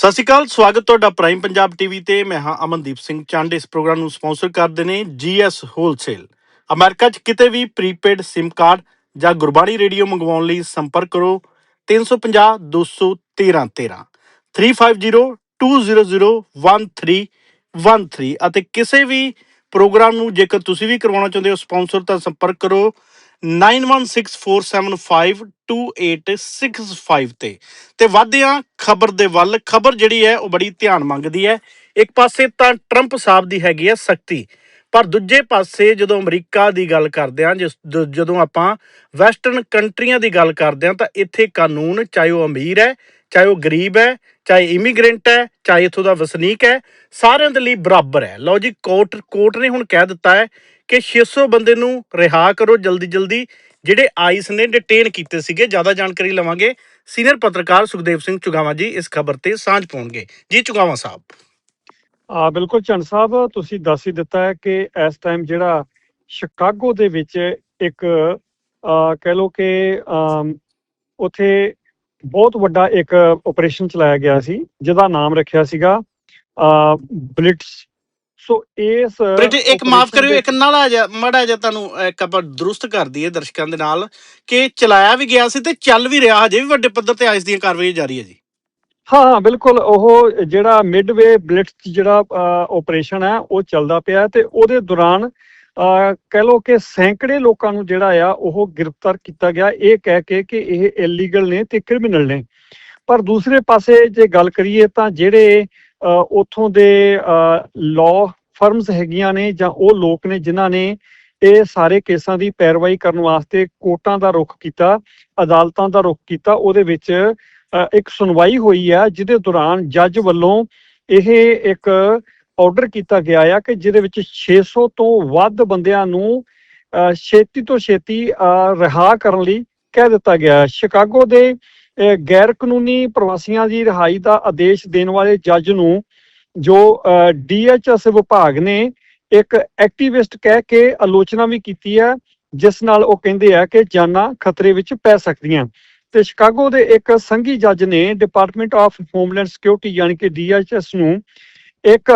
ਸਤਿ ਸ਼੍ਰੀ ਅਕਾਲ, ਸਵਾਗਤ ਤੁਹਾਡਾ ਪ੍ਰਾਈਮ ਪੰਜਾਬ ਟੀਵੀ ਤੇ। ਮੈਂ ਹਾਂ ਅਮਨਦੀਪ ਸਿੰਘ ਚੰਡ। ਇਸ ਪ੍ਰੋਗਰਾਮ ਨੂੰ ਸਪਾਂਸਰ ਕਰਦੇ ਨੇ ਜੀਐਸ ਹੋਲਸੇਲ ਅਮਰੀਕਾ 'ਚ ਕਿਤੇ ਵੀ ਪ੍ਰੀਪੇਡ SIM ਕਾਰਡ ਜਾਂ ਗੁਰਬਾਣੀ ਰੇਡੀਓ ਮੰਗਵਾਉਣ ਲਈ ਸੰਪਰਕ ਕਰੋ। 350 213 13 35020011313 ਅਤੇ ਕਿਸੇ ਵੀ ਪ੍ਰੋਗਰਾਮ ਨੂੰ ਜੇਕਰ ਤੁਸੀਂ ਵੀ ਕਰਵਾਉਣਾ ਚਾਹੁੰਦੇ ਹੋ ਸਪਾਂਸਰ ਤਾਂ ਸੰਪਰਕ ਕਰੋ। 9164752865 ਤੇ। ਤੇ ਵਧਦੇ ਹਾਂ ਖਬਰ ਦੇ ਵੱਲ। ਖਬਰ ਜਿਹੜੀ ਹੈ ਉਹ ਬੜੀ ਧਿਆਨ ਮੰਗਦੀ ਹੈ। ਇੱਕ ਪਾਸੇ ਤਾਂ ਟਰੰਪ ਸਾਹਿਬ ਦੀ ਹੈਗੀ ਹੈ ਸਖਤੀ, ਪਰ ਦੂਜੇ ਪਾਸੇ ਜਦੋਂ ਅਮਰੀਕਾ ਦੀ ਗੱਲ ਕਰਦੇ ਹਾਂ ਜਦੋਂ ਆਪਾਂ ਵੈਸਟਰਨ ਕੰਟਰੀਆਂ ਦੀ ਗੱਲ ਕਰਦੇ ਹਾਂ, ਤਾਂ ਇੱਥੇ ਕਾਨੂੰਨ ਚਾਹੇ ਉਹ ਅਮੀਰ ਹੈ, ਚਾਹੇ ਉਹ ਗਰੀਬ ਹੈ, ਚਾਹੇ ਇਮੀਗ੍ਰੈਂਟ ਹੈ, ਚਾਹੇ ਇੱਥੋਂ ਦਾ ਵਸਨੀਕ ਹੈ, ਸਾਰਿਆਂ ਦੇ ਲਈ ਬਰਾਬਰ ਹੈ। ਲਓ ਜੀ, ਕੋਰਟ ਕੋਰਟ ਨੇ ਹੁਣ ਕਹਿ ਦਿੱਤਾ ਹੈ ਕਿ 600 ਬੰਦੇ ਨੂੰ ਰਿਹਾ ਕਰੋ ਜਲਦੀ ਜਲਦੀ। ਜਿਹੜੇ ਆਈਸ ਨੇ ਡਿਟੇਨ ਕੀਤੇ ਸੀਗੇ ਜ਼ਿਆਦਾ ਜਾਣਕਾਰੀ ਲਵਾਂਗੇ। ਸੀਨੀਅਰ ਪੱਤਰਕਾਰ ਸੁਖਦੇਵ ਸਿੰਘ ਚੁਗਾਵਾ ਜੀ ਇਸ ਖਬਰ ਤੇ ਸਾਂਝ ਪਾਉਣਗੇ। ਜੀ ਚੁਗਾਵਾ ਸਾਹਿਬ। ਆ ਬਿਲਕੁਲ ਚੰਨ ਸਾਹਿਬ ਤੁਸੀਂ ਦੱਸ ਹੀ ਦਿੱਤਾ ਹੈ ਕਿ ਇਸ ਟਾਈਮ ਜਿਹੜਾ ਸ਼ਿਕਾਗੋ ਦੇ ਵਿੱਚ ਇੱਕ ਕਹਿ ਲੋ ਕਿ ਅਮ, ਉਥੇ ਬਹੁਤ ਵੱਡਾ ਇੱਕ ਆਪਰੇਸ਼ਨ ਚਲਾਇਆ ਗਿਆ ਸੀ ਜਿਹਦਾ ਨਾਮ ਰੱਖਿਆ ਸੀਗਾ ਬਲਿਟਸ ਸੋ ਇਸ ਬ੍ਰਿਟ ਇੱਕ ਮਾਫ ਕਰਿਓ ਇੱਕ ਨਾਲਾ ਜਿਹਾ ਮੜਾ ਜਿਹਾ ਤੁਹਾਨੂੰ ਇੱਕ ਆਪਾਂ ਦਰੁਸਤ ਕਰ ਦਈਏ ਦਰਸ਼ਕਾਂ ਦੇ ਨਾਲ ਕਿ ਚਲਾਇਆ ਵੀ ਗਿਆ ਸੀ ਤੇ ਚੱਲ ਵੀ ਰਿਹਾ ਹਜੇ ਵੀ ਵੱਡੇ ਪੱਧਰ ਤੇ ਆਈਸ ਦੀਆਂ ਕਾਰਵਾਈ ਜਾਰੀ ਹੈ ਜੀ। ਹਾਂ ਹਾਂ ਬਿਲਕੁਲ ਉਹ ਜਿਹੜਾ ਮਿਡਵੇ ਬਲਿਟਸ ਜਿਹੜਾ ਆਪਰੇਸ਼ਨ ਹੈ ਉਹ ਚੱਲਦਾ ਪਿਆ ਤੇ ਉਹਦੇ ਦੌਰਾਨ ਕਹਿ ਲੋ ਕਿ ਸੈਂਕੜੇ ਲੋਕਾਂ ਨੂੰ ਜਿਹੜਾ ਆ ਉਹ ਗ੍ਰਿਫਤਾਰ ਕੀਤਾ ਗਿਆ। ਇਹ ਕਹਿ ਕੇ ਕਿ ਇਹ ਇਲੀਗਲ ਨੇ ਤੇ ਕ੍ਰਿਮੀਨਲ ਨੇ। ਪਰ ਦੂਸਰੇ ਪਾਸੇ ਜੇ ਗੱਲ ਕਰੀਏ ਤਾਂ ਜਿਹੜੇ ਉੱਥੋਂ ਦੇ ਲਾਅ ਫਰਮਸ ਹੈਗੀਆਂ ਨੇ ਜਾਂ ਉਹ ਲੋਕ ਨੇ ਜਿਨ੍ਹਾਂ ਨੇ ਇਹ ਸਾਰੇ ਕੇਸਾਂ ਦੀ ਪੈਰਵਾਈ ਕਰਨ ਵਾਸਤੇ ਕੋਰਟਾਂ ਦਾ ਰੁਖ ਕੀਤਾ ਅਦਾਲਤਾਂ ਦਾ ਰੁਖ ਕੀਤਾ ਉਹਦੇ ਵਿੱਚ ਇੱਕ ਸੁਣਵਾਈ ਹੋਈ ਹੈ ਜਿਹਦੇ ਦੌਰਾਨ ਜੱਜ ਵੱਲੋਂ ਇਹ ਇੱਕ ਆਰਡਰ ਕੀਤਾ ਗਿਆ ਆ ਕਿ ਜਿਹਦੇ ਵਿੱਚ 600 ਤੋਂ ਵੱਧ ਬੰਦਿਆਂ ਨੂੰ ਅ, ਛੇਤੀ ਤੋਂ ਛੇਤੀ ਅ, ਰਿਹਾ ਕਰਨ ਲਈ ਕਹਿ ਦਿੱਤਾ ਗਿਆ ਸ਼ਿਕਾਗੋ ਦੇ ਗੈਰ ਕਾਨੂੰਨੀ ਪ੍ਰਵਾਸੀਆਂ ਦੀ ਰਿਹਾਈ ਦਾ ਆਦੇਸ਼ ਦੇਣ ਵਾਲੇ ਜੱਜ ਨੂੰ ਜੋ ਡੀਐਚਐਸ ਵਿਭਾਗ ਨੇ ਇੱਕ ਐਕਟਿਵਿਸਟ ਕਹਿ ਕੇ ਆਲੋਚਨਾ ਵੀ ਕੀਤੀ ਹੈ, ਜਿਸ ਨਾਲ ਉਹ ਕਹਿੰਦੇ ਆ ਕਿ ਜਾਨਾਂ ਖਤਰੇ ਵਿੱਚ ਪੈ ਸਕਦੀਆਂ। ਤੇ ਸ਼ਿਕਾਗੋ ਦੇ ਇੱਕ ਸੰਘੀ ਜੱਜ ਨੇ ਡਿਪਾਰਟਮੈਂਟ ਆਫ ਹੋਮਲੈਂਡ ਸਿਕਿਉਰਿਟੀ ਯਾਨੀ ਕਿ ਡੀਐਚਐਸ ਨੂੰ ਇੱਕ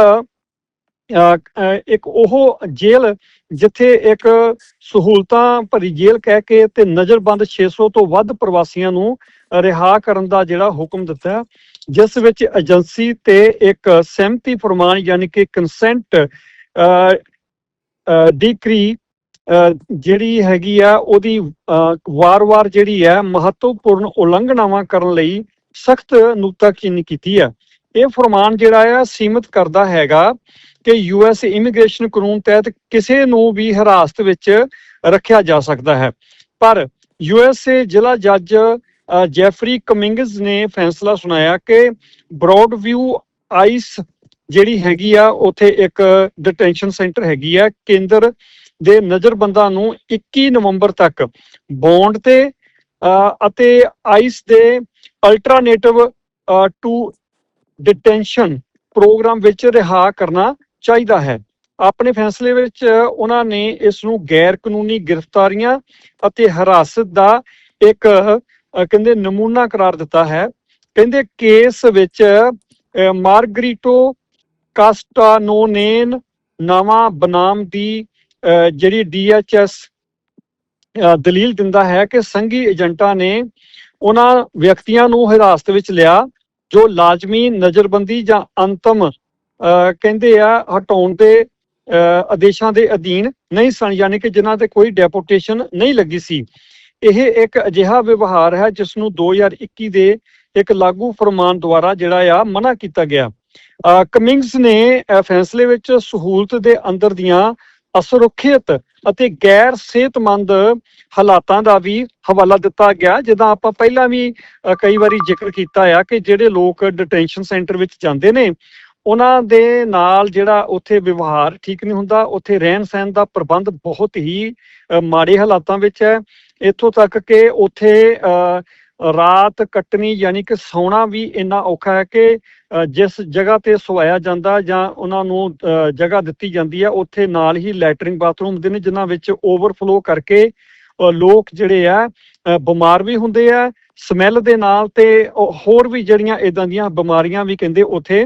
ਇੱਕ ਉਹ ਜੇਲ੍ਹ ਜਿੱਥੇ ਇੱਕ ਸਹੂਲਤਾਂ ਭਰੀ ਜੇਲ੍ਹ ਕਹਿ ਕੇ ਤੇ ਨਜ਼ਰਬੰਦ 600 ਤੋਂ ਵੱਧ ਪ੍ਰਵਾਸੀਆਂ ਨੂੰ ਰਿਹਾ ਕਰਨ ਦਾ ਜਿਹੜਾ ਹੁਕਮ ਦਿੱਤਾ ਜਿਸ ਵਿੱਚ ਏਜੰਸੀ ਤੇ ਇੱਕ ਸਹਿਮਤੀ ਫਰਮਾਨ ਯਾਨੀ ਕਿ ਕੰਸੈਂਟ ਡਿਕਰੀ ਜਿਹੜੀ ਹੈਗੀ ਆ ਉਹਦੀ ਅਹ, ਵਾਰ-ਵਾਰ ਜਿਹੜੀ ਹੈ ਮਹੱਤਵਪੂਰਨ ਉਲੰਘਣਾਵਾਂ ਕਰਨ ਲਈ ਸਖਤ ਨੁਕਤਾਚੀਨੀ ਕੀਤੀ ਹੈ। ਇਹ ਫਰਮਾਨ ਜਿਹੜਾ ਆ ਸੀਮਿਤ ਕਰਦਾ ਹੈਗਾ ਕਿ ਯੂਐਸ ਇਮੀਗ੍ਰੇਸ਼ਨ ਕਾਨੂੰਨ ਤਹਿਤ ਕਿਸੇ ਨੂੰ ਵੀ ਹਿਰਾਸਤ ਵਿੱਚ ਰੱਖਿਆ ਜਾ ਸਕਦਾ ਹੈ। ਪਰ ਯੂਐਸਏ ਜ਼ਿਲ੍ਹਾ ਜੱਜ ਜੈਫਰੀ ਕਮਿੰਗਸ ਨੇ ਫੈਸਲਾ ਸੁਣਾਇਆ ਕਿ ਬ੍ਰੌਡ ਵਿਊ ਆਈਸ ਜਿਹੜੀ ਹੈਗੀ ਆ, ਉੱਥੇ ਇੱਕ ਡਿਟੈਂਸ਼ਨ ਸੈਂਟਰ ਹੈਗੀ ਆ। ਕੇਂਦਰ ਦੇ ਨਜ਼ਰਬੰਦਾਂ ਨੂੰ 21 ਨਵੰਬਰ ਤੱਕ ਬੌਂਡ ਤੇ ਅਤੇ ਆਈਸ ਦੇ ਅਲਟਰਨੇਟਿਵ ਟੂ ਡਿਟੈਂਸ਼ਨ ਪ੍ਰੋਗਰਾਮ ਵਿੱਚ ਰਿਹਾ ਕਰਨਾ ਚਾਹੀਦਾ ਹੈ। ਆਪਣੇ ਫੈਸਲੇ ਵਿੱਚ ਉਹਨਾਂ ਨੇ ਇਸ ਨੂੰ ਗੈਰ ਕਾਨੂੰਨੀ ਗ੍ਰਿਫਤਾਰੀਆਂ ਅਤੇ ਹਰਾਸਤ ਦਾ ਇੱਕ ਕਹਿੰਦੇ ਨਮੂਨਾ ਕਰਾਰ ਦਿੱਤਾ ਹੈ। ਕਹਿੰਦੇ ਕੇਸ ਵਿੱਚ ਮਾਰਗਰੀਟੋ ਕਾਸਟਾਨੋਨੇਨ ਨਵਾਂ ਬਨਾਮ ਦੀ ਅਹ, ਜਿਹੜੀ ਡੀਐਚਐਸ ਦਲੀਲ ਦਿੰਦਾ ਹੈ ਕਿ ਸੰਘੀ ਏਜੰਟਾਂ ਨੇ ਉਹਨਾਂ ਵਿਅਕਤੀਆਂ ਨੂੰ ਹਿਰਾਸਤ ਵਿੱਚ ਲਿਆ। ਜੋ ਲਾਜ਼ਮੀ ਨਜ਼ਰਬੰਦੀ ਜਾਂ ਅੰਤਮ ਕਹਿੰਦੇ ਆ ਹਟਾਉਣ ਦੇ ਆਦੇਸ਼ਾਂ ਦੇ ਅਧੀਨ ਨਹੀਂ ਸਨ ਯਾਨੀ ਕਿ ਜਿਨ੍ਹਾਂ ਤੇ ਕੋਈ ਡੈਪੋਟੇਸ਼ਨ ਨਹੀਂ ਲੱਗੀ ਸੀ। ਇਹ ਇੱਕ ਅਜਿਹਾ ਵਿਵਹਾਰ ਹੈ ਜਿਸ ਨੂੰ 2021 ਦੇ ਇੱਕ ਲਾਗੂ ਫਰਮਾਨ ਦੁਆਰਾ ਜਿਹੜਾ ਆ ਮਨਾ ਕੀਤਾ ਗਿਆ। ਅਹ, ਕਮਿੰਗਸ ਨੇ ਫੈਸਲੇ ਵਿੱਚ ਸਹੂਲਤ ਦੇ ਅੰਦਰ ਦੀਆਂ ਅਸੁਰੱਖਿਅਤ ਅਤੇ ਗੈਰ ਸਿਹਤਮੰਦ ਹਾਲਾਤਾਂ ਦਾ ਵੀ ਹਵਾਲਾ ਦਿੱਤਾ ਗਿਆ ਜਿੱਦਾਂ ਆਪਾਂ ਪਹਿਲਾਂ ਵੀ ਕਈ ਵਾਰੀ ਜ਼ਿਕਰ ਕੀਤਾ ਆ ਕਿ ਜਿਹੜੇ ਲੋਕ ਡਿਟੈਂਸ਼ਨ ਸੈਂਟਰ ਵਿੱਚ ਜਾਂਦੇ ਨੇ ਉਹਨਾਂ ਦੇ ਨਾਲ ਜਿਹੜਾ ਉੱਥੇ ਵਿਵਹਾਰ ਠੀਕ ਨਹੀਂ ਹੁੰਦਾ ਉੱਥੇ ਰਹਿਣ ਸਹਿਣ ਦਾ ਪ੍ਰਬੰਧ ਬਹੁਤ ਹੀ ਮਾੜੇ ਹਾਲਾਤਾਂ ਵਿੱਚ ਹੈ। ਇੱਥੋਂ ਤੱਕ ਕਿ ਉੱਥੇ ਅ, ਰਾਤ ਕੱਟਣੀ ਯਾਨੀ ਕਿ ਸੌਣਾ ਵੀ ਇੰਨਾ ਔਖਾ ਹੈ ਕਿ ਜਿਸ ਜਗ੍ਹਾ ਤੇ ਸਵਾਇਆ ਜਾਂਦਾ ਜਾਂ ਉਹਨਾਂ ਨੂੰ ਅ, ਜਗ੍ਹਾ ਦਿੱਤੀ ਜਾਂਦੀ ਹੈ ਉੱਥੇ ਨਾਲ ਹੀ ਲੈਟਰਿੰਗ ਬਾਥਰੂਮ ਹੁੰਦੇ ਨੇ ਜਿਨ੍ਹਾਂ ਵਿੱਚ ਓਵਰਫਲੋ ਕਰਕੇ ਲੋਕ ਜਿਹੜੇ ਆ ਬਿਮਾਰ ਵੀ ਹੁੰਦੇ ਆ ਸਮੈਲ ਦੇ ਨਾਲ ਤੇ ਹੋਰ ਵੀ ਜਿਹੜੀਆਂ ਇਦਾਂ ਦੀਆਂ ਬਿਮਾਰੀਆਂ ਵੀ ਕਹਿੰਦੇ ਉੱਥੇ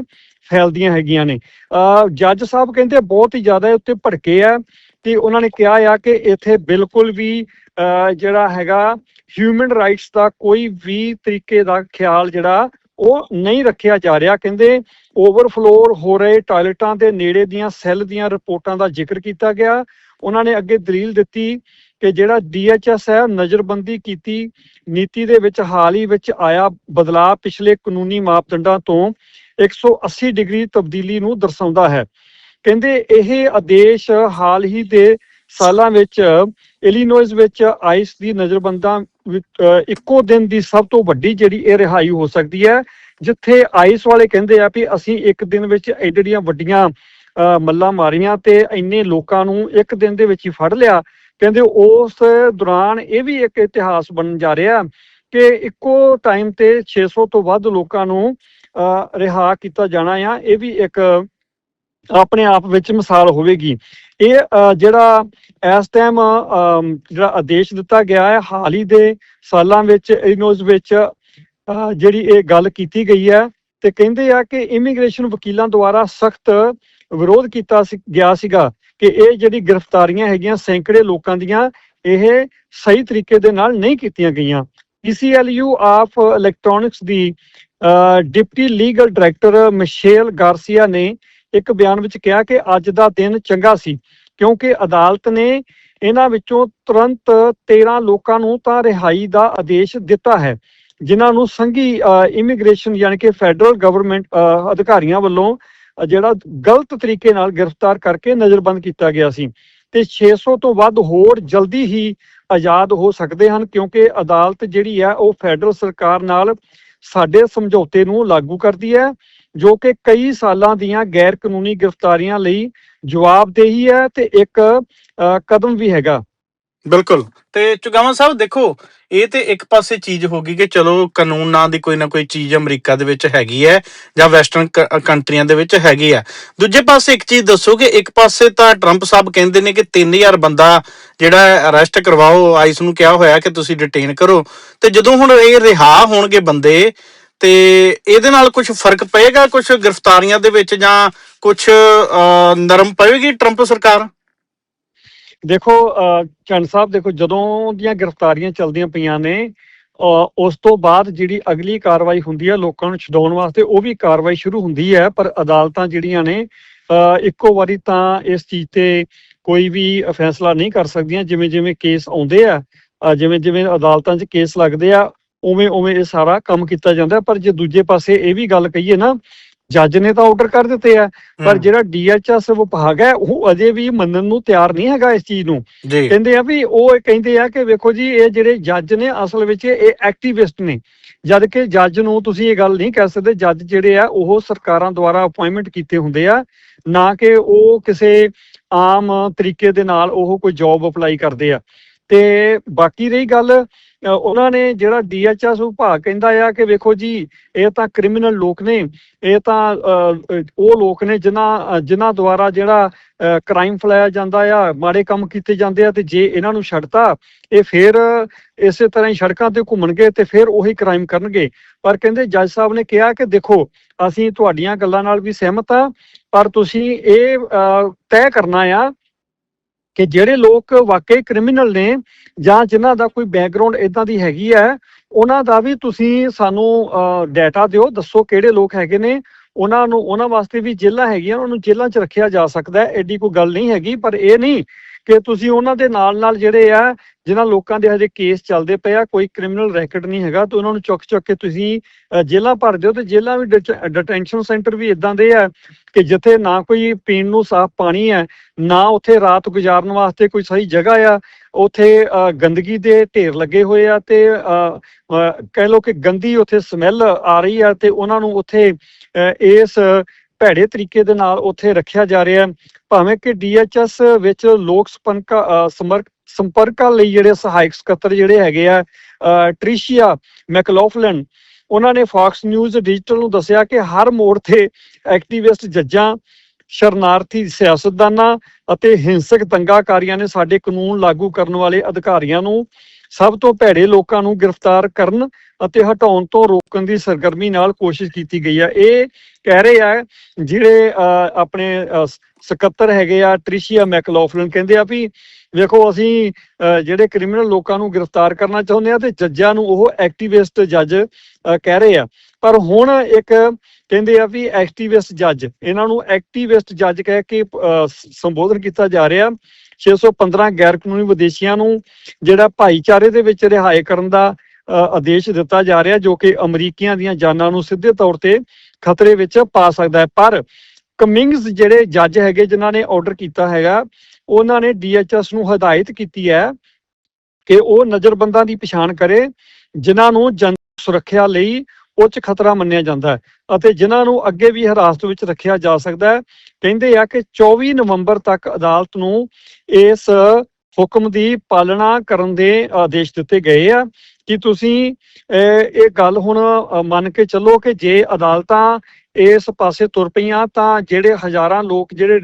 ਫੈਲਦੀਆਂ ਹੈਗੀਆਂ ਨੇ। ਅ ਜੱਜ ਸਾਹਿਬ ਕਹਿੰਦੇ ਬਹੁਤ ਹੀ ਜ਼ਿਆਦਾ ਇਹ ਉੱਤੇ ਭੜਕੇ ਆ ਤੇ ਉਹਨਾਂ ਨੇ ਕਿਹਾ ਆ ਕਿ ਇੱਥੇ ਬਿਲਕੁਲ ਵੀ ਅ ਜਿਹੜਾ ਹੈਗਾ ਹਿਊਮਨ ਰਾਈਟਸ ਦਾ ਕੋਈ ਵੀ ਤਰੀਕੇ ਦਾ ਖਿਆਲ ਜਿਹੜਾ ਉਹ ਨਹੀਂ ਰੱਖਿਆ ਜਾ ਰਿਹਾ। ਕਹਿੰਦੇ ਓਵਰਫਲੋਰ ਹੋ ਰਹੇ ਟਾਇਲਟਾਂ ਦੇ ਨੇੜੇ ਦੀਆਂ ਸੈੱਲ ਦੀਆਂ ਰਿਪੋਰਟਾਂ ਦਾ ਜ਼ਿਕਰ ਕੀਤਾ ਗਿਆ। ਉਹਨਾਂ ਨੇ ਅੱਗੇ ਦਲੀਲ ਦਿੱਤੀ ਕਿ ਜਿਹੜਾ ਡੀਐਚਐਸ ਹੈ, ਨਜ਼ਰਬੰਦੀ ਕੀਤੀ, ਨੀਤੀ ਦੇ ਵਿੱਚ ਹਾਲ ਹੀ ਵਿੱਚ ਆਇਆ ਬਦਲਾਅ ਪਿਛਲੇ ਕਾਨੂੰਨੀ ਮਾਪਦੰਡਾਂ ਤੋਂ 180 ਡਿਗਰੀ ਤਬਦੀਲੀ ਨੂੰ ਦਰਸਾਉਂਦਾ ਹੈ। ਕਹਿੰਦੇ ਇਹ ਆਦੇਸ਼ ਹਾਲ ਹੀ ਦੇ ਸਾਲਾਂ ਵਿੱਚ ਇਲੀਨੋਇਸ ਵਿੱਚ ਆਈਸ ਦੀ ਨਜ਼ਰਬੰਦਾਂ ਇੱਕੋ ਦਿਨ ਦੀ ਸਭ ਤੋਂ ਵੱਡੀ ਜਿਹੜੀ ਇਹ ਰਿਹਾਈ ਹੋ ਸਕਦੀ ਹੈ ਜਿੱਥੇ ਆਈਸ ਵਾਲੇ ਕਹਿੰਦੇ ਆ ਵੀ ਅਸੀਂ ਇੱਕ ਦਿਨ ਵਿੱਚ ਐਡੀਆਂ ਵੱਡੀਆਂ ਅਹ, ਮੱਲਾਂ ਮਾਰੀਆਂ ਤੇ ਇੰਨੇ ਲੋਕਾਂ ਨੂੰ ਇੱਕ ਦਿਨ ਦੇ ਵਿੱਚ ਹੀ ਫੜ ਲਿਆ। ਕਹਿੰਦੇ ਉਸ ਦੌਰਾਨ ਇਹ ਵੀ ਇੱਕ ਇਤਿਹਾਸ ਬਣਨ ਜਾ ਰਿਹਾ ਕਿ ਇੱਕੋ ਟਾਈਮ ਤੇ 600 ਤੋਂ ਵੱਧ ਲੋਕਾਂ ਨੂੰ ਅਹ, ਰਿਹਾ ਕੀਤਾ ਜਾਣਾ ਆ। ਇਹ ਵੀ ਇੱਕ ਆਪਣੇ ਆਪ ਵਿੱਚ ਮਿਸਾਲ ਹੋਵੇਗੀ। ਇਹ ਜਿਹੜਾ ਇਸ ਟਾਈਮ ਜਿਹੜਾ ਆਦੇਸ਼ ਦਿੱਤਾ ਗਿਆ ਹੈ, ਹਾਲ ਹੀ ਦੇ ਸਾਲਾਂ ਵਿੱਚ ਇਨੋਜ਼ ਵਿੱਚ ਜਿਹੜੀ ਇਹ ਗੱਲ ਕੀਤੀ ਗਈ ਹੈ ਤੇ ਕਹਿੰਦੇ ਆ ਕਿ ਇਮੀਗ੍ਰੇਸ਼ਨ ਵਕੀਲਾਂ ਦੁਆਰਾ ਸਖਤ ਵਿਰੋਧ ਕੀਤਾ ਗਿਆ ਸੀਗਾ ਕਿ ਇਹ ਜਿਹੜੀ ਗ੍ਰਿਫਤਾਰੀਆਂ ਹੈਗੀਆਂ ਸੈਂਕੜੇ ਲੋਕਾਂ ਦੀਆਂ, ਇਹ ਸਹੀ ਤਰੀਕੇ ਦੇ ਨਾਲ ਨਹੀਂ ਕੀਤੀਆਂ ਗਈਆਂ। PCLU of electronics the deputy legal director Michelle Garcia ਨੇ ਇੱਕ ਬਿਆਨ ਵਿੱਚ ਕਿਹਾ ਕਿ ਅੱਜ ਦਾ ਦਿਨ ਚੰਗਾ ਸੀ, ਕਿਉਂਕਿ ਅਦਾਲਤ ਨੇ ਇਹਨਾਂ ਵਿੱਚੋਂ ਤੁਰੰਤ 13 ਲੋਕਾਂ ਨੂੰ ਤਾਂ ਰਿਹਾਈ ਦਾ ਆਦੇਸ਼ ਦਿੱਤਾ ਹੈ, ਜਿਨ੍ਹਾਂ ਨੂੰ ਸੰਘੀ ਇਮੀਗ੍ਰੇਸ਼ਨ ਯਾਨੀ ਕਿ ਫੈਡਰਲ ਗਵਰਨਮੈਂਟ ਅਧਿਕਾਰੀਆਂ ਵੱਲੋਂ ਜਿਹੜਾ ਗਲਤ ਤਰੀਕੇ ਨਾਲ ਗ੍ਰਿਫਤਾਰ ਕਰਕੇ ਨਜ਼ਰਬੰਦ ਕੀਤਾ ਗਿਆ ਸੀ। ਤੇ 600 ਤੋਂ ਵੱਧ ਹੋਰ ਜਲਦੀ ਹੀ ਆਜ਼ਾਦ ਹੋ ਸਕਦੇ ਹਨ, ਕਿਉਂਕਿ ਅਦਾਲਤ ਜਿਹੜੀ ਹੈ ਉਹ ਫੈਡਰਲ ਸਰਕਾਰ ਨਾਲ ਸਾਡੇ ਸਮਝੌਤੇ ਨੂੰ ਲਾਗੂ ਕਰਦੀ ਹੈ। ਜੋ ਕਿ ਕਈ ਸਾਲਾਂ ਦੀਆਂ ਗੈਰ ਕਾਨੂੰਨੀ ਗ੍ਰਿਫਤਾਰੀਆਂ ਲਈ ਜਵਾਬਦੇਹੀ ਹੈ ਤੇ ਇੱਕ ਕਦਮ ਵੀ ਹੈਗਾ। ਬਿਲਕੁਲ। ਤੇ ਚੁਗਾਵਾਂ ਸਾਹਿਬ ਦੇਖੋ, ਇਹ ਤੇ ਇੱਕ ਪਾਸੇ ਚੀਜ਼ ਹੋ ਗਈ ਕਿ ਚਲੋ ਕਾਨੂੰਨ ਨਾਂ ਦੀ ਕੋਈ ਨਾ ਕੋਈ ਚੀਜ਼ ਅਮਰੀਕਾ ਦੇ ਵਿੱਚ ਹੈਗੀ ਹੈ ਜਾਂ ਵੈਸਟਰਨ ਕੰਟਰੀਆਂ ਦੇ ਵਿੱਚ ਹੈਗੀ ਆ ਦੂਜੇ ਪਾਸੇ ਇੱਕ ਚੀਜ਼ ਦੱਸੋ ਕਿ ਇੱਕ ਪਾਸੇ ਤਾਂ ਟਰੰਪ ਸਾਹਿਬ ਕਹਿੰਦੇ ਨੇ ਕਿ 3000 ਬੰਦਾ ਜਿਹੜਾ ਅਰੈਸਟ ਕਰਵਾਓ, ਆਈਸ ਨੂੰ ਕਿਹਾ ਹੋਇਆ ਕਿ ਤੁਸੀਂ ਡਿਟੇਨ ਕਰੋ। ਤੇ ਜਦੋਂ ਹੁਣ ਇਹ ਰਿਹਾ ਹੋਣਗੇ ਬੰਦੇ ਤੇ ਇਹਦੇ ਨਾਲ ਕੁਝ ਫ਼ਰਕ ਪਏਗਾ ਕੁਝ ਗ੍ਰਿਫਤਾਰੀਆਂ ਦੇ ਵਿੱਚ ਜਾਂ ਕੁਝ ਨਰਮ ਪਵੇਗੀ ਟਰੰਪ ਸਰਕਾਰ? ਦੇਖੋ ਚੰਨ ਸਾਹਿਬ, ਦੇਖੋ, ਜਦੋਂ ਦੀਆਂ ਗ੍ਰਿਫਤਾਰੀਆਂ ਚੱਲਦੀਆਂ ਪਈਆਂ ਨੇ ਉਸ ਤੋਂ ਬਾਅਦ ਜਿਹੜੀ ਅਗਲੀ ਕਾਰਵਾਈ ਹੁੰਦੀ ਹੈ ਲੋਕਾਂ ਨੂੰ ਛਡਾਉਣ ਵਾਸਤੇ, ਉਹ ਵੀ ਕਾਰਵਾਈ ਸ਼ੁਰੂ ਹੁੰਦੀ ਹੈ, ਪਰ ਅਦਾਲਤਾਂ ਜਿਹੜੀਆਂ ਨੇ ਇੱਕੋ ਵਾਰੀ ਤਾਂ ਇਸ ਚੀਜ਼ ਤੇ ਕੋਈ ਵੀ ਫੈਸਲਾ ਨਹੀਂ ਕਰ ਸਕਦੀਆਂ ਜਿਵੇਂ ਜਿਵੇਂ ਕੇਸ ਆਉਂਦੇ ਆ ਜਿਵੇਂ ਜਿਵੇਂ ਅਦਾਲਤਾਂ 'ਚ ਕੇਸ ਲੱਗਦੇ ਆ ਉਵੇਂ ਉਵੇਂ ਇਹ ਸਾਰਾ ਕੰਮ ਕੀਤਾ ਜਾਂਦਾ ਪਰ ਜੇ ਦੂਜੇ ਪਾਸੇ ਇਹ ਵੀ ਗੱਲ ਕਹੀਏ ਨਾ ਜੱਜ ਨੇ ਤਾਂ ਆਰਡਰ ਕਰ ਦਿੱਤੇ ਆ। ਪਰ ਜਿਹੜਾ ਡੀਐਚਐਸ ਵਿਭਾਗ ਹੈ ਉਹ ਅਜੇ ਵੀ ਮੰਨਣ ਨੂੰ ਤਿਆਰ ਨਹੀਂ ਹੈਗਾ ਇਸ ਚੀਜ਼ ਨੂੰ। ਕਹਿੰਦੇ ਆ ਵੀ ਉਹ ਕਹਿੰਦੇ ਆ ਕਿ ਵੇਖੋ ਜੀ ਇਹ ਜਿਹੜੇ ਜੱਜ ਨੇ ਅਸਲ ਵਿੱਚ ਇਹ ਐਕਟਿਵਿਸਟ ਨੇ। ਜਦ ਕਿ ਜੱਜ ਨੂੰ ਤੁਸੀਂ ਇਹ ਗੱਲ ਨਹੀਂ ਕਹਿ ਸਕਦੇ ਜੱਜ ਜਿਹੜੇ ਆ ਉਹ ਸਰਕਾਰਾਂ ਦੁਆਰਾ ਅਪਾਇੰਟਮੈਂਟ ਕੀਤੇ ਹੁੰਦੇ ਆ। ਨਾ ਕਿ ਉਹ ਕਿਸੇ ਆਮ ਤਰੀਕੇ ਦੇ ਨਾਲ ਉਹ ਕੋਈ ਜੌਬ ਅਪਲਾਈ ਕਰਦੇ ਆ। ਤੇ ਬਾਕੀ ਰਹੀ ਗੱਲ ਉਹਨਾਂ ਨੇ ਜਿਹੜਾ ਡੀਐਚਐਸ ਵਿਭਾਗ ਕਹਿੰਦਾ ਆ ਕਿ ਵੇਖੋ ਜੀ, ਇਹ ਤਾਂ ਕ੍ਰਿਮੀਨਲ ਲੋਕ ਨੇ, ਇਹ ਤਾਂ ਉਹ ਲੋਕ ਨੇ ਜਿਨ੍ਹਾਂ ਜਿਨ੍ਹਾਂ ਦੁਆਰਾ ਜਿਹੜਾ ਕ੍ਰਾਈਮ ਫਲਾਇਆ ਜਾਂਦਾ ਆ, ਮਾੜੇ ਕੰਮ ਕੀਤੇ ਜਾਂਦੇ ਆ ਤੇ ਜੇ ਇਹਨਾਂ ਨੂੰ ਛੱਡਤਾ, ਇਹ ਫੇਰ ਇਸੇ ਤਰ੍ਹਾਂ ਹੀ ਸੜਕਾਂ ਤੇ ਘੁੰਮਣਗੇ ਤੇ ਫਿਰ ਉਹੀ ਕ੍ਰਾਈਮ ਕਰਨਗੇ। ਪਰ ਕਹਿੰਦੇ ਜੱਜ ਸਾਹਿਬ ਨੇ ਕਿਹਾ ਕਿ ਦੇਖੋ, ਅਸੀਂ ਤੁਹਾਡੀਆਂ ਗੱਲਾਂ ਨਾਲ ਵੀ ਸਹਿਮਤ ਆ, ਪਰ ਤੁਸੀਂ ਇਹ ਤੈਅ ਕਰਨਾ ਆ ਕਿ ਜਿਹੜੇ ਲੋਕ ਵਾਕਈ ਕ੍ਰਿਮੀਨਲ ਨੇ ਜਾਂ ਜਿਨ੍ਹਾਂ ਦਾ ਕੋਈ ਬੈਕਗ੍ਰਾਉਂਡ ਇਦਾਂ ਦੀ ਹੈਗੀ ਹੈ, ਉਹਨਾਂ ਦਾ ਵੀ ਤੁਸੀਂ ਸਾਨੂੰ ਡਾਟਾ ਦਿਓ, ਦੱਸੋ ਕਿਹੜੇ ਲੋਕ ਹੈਗੇ ਨੇ। ਉਹਨਾਂ ਨੂੰ, ਉਹਨਾਂ ਵਾਸਤੇ ਵੀ ਜੇਲ੍ਹਾਂ ਹੈਗੀਆਂ, ਉਹਨਾਂ ਨੂੰ ਜੇਲ੍ਹਾਂ 'ਚ ਰੱਖਿਆ ਜਾ ਸਕਦਾ ਹੈ। ਐਡੀ ਕੋਈ ਗੱਲ ਨਹੀਂ ਹੈਗੀ, ਪਰ ਇਹ ਨਹੀਂ ਕਿ ਤੁਸੀਂ ਉਹਨਾਂ ਦੇ ਨਾਲ ਨਾਲ ਜਿਹੜੇ ਆ ਜਿਨ੍ਹਾਂ ਲੋਕਾਂ ਦੇ ਹਜੇ ਕੇਸ ਚੱਲਦੇ ਪਏ ਆ ਕੋਈ ਕ੍ਰਿਮੀਨਲ ਰੈਕਡ ਨਹੀਂ ਹੈਗਾ ਤੇ ਉਹਨਾਂ ਨੂੰ ਚੁੱਕ ਚੁੱਕ ਕੇ ਤੁਸੀਂ ਜੇਲ੍ਹਾਂ ਭਰ ਦਿਓ ਤੇ ਜੇਲ੍ਹਾਂ ਵੀ ਡਿਟੈਂਸ਼ਨ ਸੈਂਟਰ ਵੀ ਇਦਾਂ ਦੇ ਆ ਕਿ ਜਿੱਥੇ ਨਾ ਕੋਈ ਪੀਣ ਨੂੰ ਸਾਫ਼ ਪਾਣੀ ਹੈ ਨਾ ਉੱਥੇ ਰਾਤ ਗੁਜ਼ਾਰਨ ਵਾਸਤੇ ਕੋਈ ਸਹੀ ਜਗ੍ਹਾ ਆ ਉੱਥੇ ਅ, ਗੰਦਗੀ ਦੇ ਢੇਰ ਲੱਗੇ ਹੋਏ ਆ ਤੇ ਅ, ਕਹਿ ਲਓ ਕਿ ਗੰਦੀ ਉੱਥੇ ਸਮੈਲ ਆ ਰਹੀ ਆ ਤੇ ਉਹਨਾਂ ਨੂੰ ਉੱਥੇ ਅ, ਇਸ ਭੈੜੇ ਤਰੀਕੇ ਦੇ ਨਾਲ ਉੱਥੇ ਰੱਖਿਆ ਜਾ ਰਿਹਾ ਹੈ। ਭਾਵੇਂ ਕਿ ਡੀਐਚਐਸ ਵਿੱਚ ਲੋਕ ਸੰਪਰਕ ਅ, ਸੰਪਰਕਾਂ ਲਈ ਜਿਹੜੇ ਸਹਾਇਕ ਸਕੱਤਰ ਜਿਹੜੇ ਹੈਗੇ ਆ ਟ੍ਰਿਸ਼ੀਆ ਮੈਕਲੋਫਲਨ ਉਹਨਾਂ ਨੇ ਫਾਕਸ ਨਿਊਜ਼ ਡਿਜੀਟਲ ਨੂੰ ਦੱਸਿਆ ਕਿ ਹਰ ਮੋੜ ਤੇ ਐਕਟਿਵਿਸਟ ਜੱਜਾਂ ਸ਼ਰਨਾਰਥੀ ਸਿਆਸਤਦਾਨਾਂ ਅਤੇ ਹਿੰਸਕ ਦੰਗਾਕਾਰੀਆਂ ਨੇ ਸਾਡੇ ਕਾਨੂੰਨ ਲਾਗੂ ਕਰਨ ਵਾਲੇ ਅਧਿਕਾਰੀਆਂ ਨੂੰ ਸਭ ਤੋਂ ਭੈੜੇ ਲੋਕਾਂ ਨੂੰ ਗ੍ਰਿਫਤਾਰ ਕਰਨ ਅਤੇ ਹਟਾਉਣ ਤੋਂ ਰੋਕਣ ਦੀ ਸਰਗਰਮੀ ਨਾਲ ਕੋਸ਼ਿਸ਼ ਕੀਤੀ ਗਈ ਹੈ ਇਹ ਕਹਿ ਰਹੇ ਆ ਜਿਹੜੇ ਆਪਣੇ ਸਕੱਤਰ ਹੈਗੇ ਆ ਟ੍ਰਿਸ਼ੀਆ ਮੈਕਲੌਫਲਨ ਕਹਿੰਦੇ ਆ ਵੀ ਵੇਖੋ ਅਸੀਂ ਜਿਹੜੇ ਕ੍ਰਿਮੀਨਲ ਲੋਕਾਂ ਨੂੰ ਗ੍ਰਿਫਤਾਰ ਕਰਨਾ ਚਾਹੁੰਦੇ ਆ ਤੇ ਜੱਜਾਂ ਨੂੰ ਉਹ ਐਕਟਿਵਿਸਟ ਜੱਜ ਕਹਿ ਰਹੇ ਆ। ਪਰ ਹੁਣ ਇੱਕ ਕਹਿੰਦੇ ਆ ਵੀ ਐਕਟਿਵਿਸਟ ਜੱਜ ਇਹਨਾਂ ਨੂੰ ਐਕਟਿਵਿਸਟ ਜੱਜ ਕਹਿ ਕੇ ਅਹ, ਸੰਬੋਧਨ ਕੀਤਾ ਜਾ ਰਿਹਾ। 615 ਗੈਰ ਕਾਨੂੰਨੀ ਵਿਦੇਸ਼ੀਆਂ ਨੂੰ ਜਿਹੜਾ ਭਾਈਚਾਰੇ ਦੇ ਵਿੱਚ ਰਿਹਾਈ ਕਰਨ ਦਾ ਆਦੇਸ਼ ਦਿੱਤਾ ਜਾ ਰਿਹਾ ਜੋ ਕਿ ਅਮਰੀਕੀਆਂ ਦੀਆਂ ਜਾਨਾਂ ਨੂੰ ਸਿੱਧੇ ਤੌਰ ਤੇ ਖਤਰੇ ਵਿੱਚ ਪਾ ਸਕਦਾ ਹੈ। ਪਰ ਕਮਿੰਗਸ ਜਿਹੜੇ ਜੱਜ ਹੈਗੇ ਜਿਨ੍ਹਾਂ ਨੇ ਆਰਡਰ ਕੀਤਾ ਹੈਗਾ, ਉਹਨਾਂ ਨੇ ਡੀਐਚਐਸ ਨੂੰ ਹਦਾਇਤ ਕੀਤੀ ਹੈ ਕਿ ਉਹ ਨਜ਼ਰਬੰਦਾਂ ਦੀ ਪਛਾਣ ਕਰੇ, ਜਿਨ੍ਹਾਂ ਨੂੰ ਜਨ ਸੁਰੱਖਿਆ ਲਈ ਉੱਚ ਖਤਰਾ ਮੰਨਿਆ ਜਾਂਦਾ ਹੈ ਅਤੇ ਜਿਨ੍ਹਾਂ ਨੂੰ ਅੱਗੇ ਵੀ ਹਿਰਾਸਤ ਵਿੱਚ ਰੱਖਿਆ ਜਾ ਸਕਦਾ ਹੈ, ਕਹਿੰਦੇ ਆ ਕਿ 24 ਨਵੰਬਰ ਤੱਕ ਅਦਾਲਤ ਨੂੰ ਇਸ ਹੁਕਮ ਦੀ ਪਾਲਣਾ ਕਰਨ ਦੇ ਆਦੇਸ਼ ਦਿੱਤੇ ਗਏ ਆ। ਕਿ ਤੁਸੀਂ ਇਹ ਗੱਲ ਹੁਣ ਮੰਨ ਕੇ ਚੱਲੋ ਕਿ ਜੇ ਅਦਾਲਤਾਂ ਇਸ ਪਾਸੇ ਤੁਰ ਪਈਆਂ ਤਾਂ ਜਿਹੜੇ ਹਜ਼ਾਰਾਂ ਲੋਕ ਜਿਹੜੇ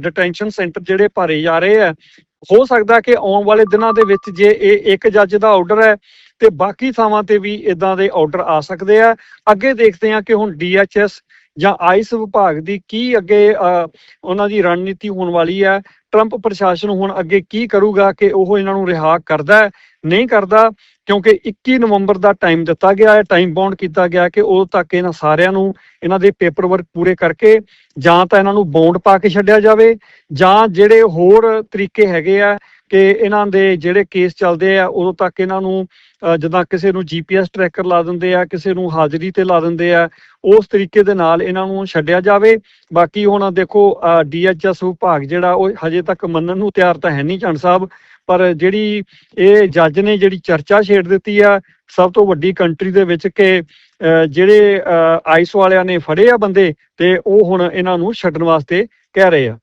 ਡਿਟੈਂਸ਼ਨ ਸੈਂਟਰ ਜਿਹੜੇ ਭਰੇ ਜਾ ਰਹੇ ਆ, ਹੋ ਸਕਦਾ ਕਿ ਆਉਣ ਵਾਲੇ ਦਿਨਾਂ ਦੇ ਵਿੱਚ ਜੇ ਇਹ ਇੱਕ ਜੱਜ ਦਾ ਆਰਡਰ ਹੈ ਤੇ ਬਾਕੀ ਥਾਵਾਂ ਤੇ ਵੀ ਇਦਾਂ ਦੇ ਆਰਡਰ ਆ ਸਕਦੇ ਆ। ਅੱਗੇ ਦੇਖਦੇ ਆ ਕਿ ਹੁਣ ਡੀਐਚਐਸ ਜਾਂ ਆਈਸ ਵਿਭਾਗ ਦੀ ਕੀ ਅੱਗੇ ਉਹਨਾਂ ਦੀ ਰਣਨੀਤੀ ਹੋਣ ਵਾਲੀ ਹੈ। ਟਰੰਪ ਪ੍ਰਸ਼ਾਸਨ ਹੁਣ ਅੱਗੇ ਕੀ ਕਰੂਗਾ ਕਿ ਉਹ ਇਹਨਾਂ ਨੂੰ ਰਿਹਾ ਕਰਦਾ ਨਹੀਂ ਕਰਦਾ, ਕਿਉਂਕਿ 21 ਨਵੰਬਰ ਦਾ ਟਾਈਮ ਦਿੱਤਾ ਗਿਆ ਹੈ। ਟਾਈਮ ਬਾਉਂਡ ਕੀਤਾ ਗਿਆ ਕਿ ਉਦੋਂ ਤੱਕ ਇਹਨਾਂ ਸਾਰਿਆਂ ਨੂੰ ਇਹਨਾਂ ਦੇ ਪੇਪਰ ਵਰਕ ਪੂਰੇ ਕਰਕੇ ਜਾਂ ਤਾਂ ਇਹਨਾਂ ਨੂੰ ਬੌਂਡ ਪਾ ਕੇ ਛੱਡਿਆ ਜਾਵੇ ਜਾਂ ਜਿਹੜੇ ਹੋਰ ਤਰੀਕੇ ਹੈਗੇ ਆ ਕਿ ਇਹਨਾਂ ਦੇ ਜਿਹੜੇ ਕੇਸ ਚੱਲਦੇ ਆ ਉਦੋਂ ਤੱਕ ਇਹਨਾਂ ਨੂੰ ਅ, ਜਿੱਦਾਂ ਕਿਸੇ ਨੂੰ ਜੀਪੀਐਸ ਟਰੈਕਰ ਲਾ ਦਿੰਦੇ ਆ ਕਿਸੇ ਨੂੰ ਹਾਜ਼ਰੀ ਤੇ ਲਾ ਦਿੰਦੇ ਆ ਉਸ ਤਰੀਕੇ ਦੇ ਨਾਲ ਇਹਨਾਂ ਨੂੰ ਛੱਡਿਆ ਜਾਵੇ। ਬਾਕੀ ਹੁਣ ਦੇਖੋ ਡੀਐਚਐਸ ਵਿਭਾਗ ਜਿਹੜਾ ਉਹ ਹਜੇ ਤੱਕ ਮੰਨਣ ਨੂੰ ਤਿਆਰ ਤਾਂ ਹੈ ਨਹੀਂ ਚੰਨ ਸਾਹਿਬ ਪਰ ਜਿਹੜੀ ਇਹ ਜੱਜ ਨੇ ਜਿਹੜੀ ਚਰਚਾ ਛੇੜ ਦਿੱਤੀ ਆ ਸਭ ਤੋਂ ਵੱਡੀ ਕੰਟਰੀ ਦੇ ਵਿੱਚ ਕਿ ਅ, ਜਿਹੜੇ ਆਈਸ ਵਾਲਿਆਂ ਨੇ ਫੜੇ ਆ ਬੰਦੇ ਤੇ ਉਹ ਹੁਣ ਇਹਨਾਂ ਨੂੰ ਛੱਡਣ ਵਾਸਤੇ ਕਹਿ ਰਹੇ ਆ।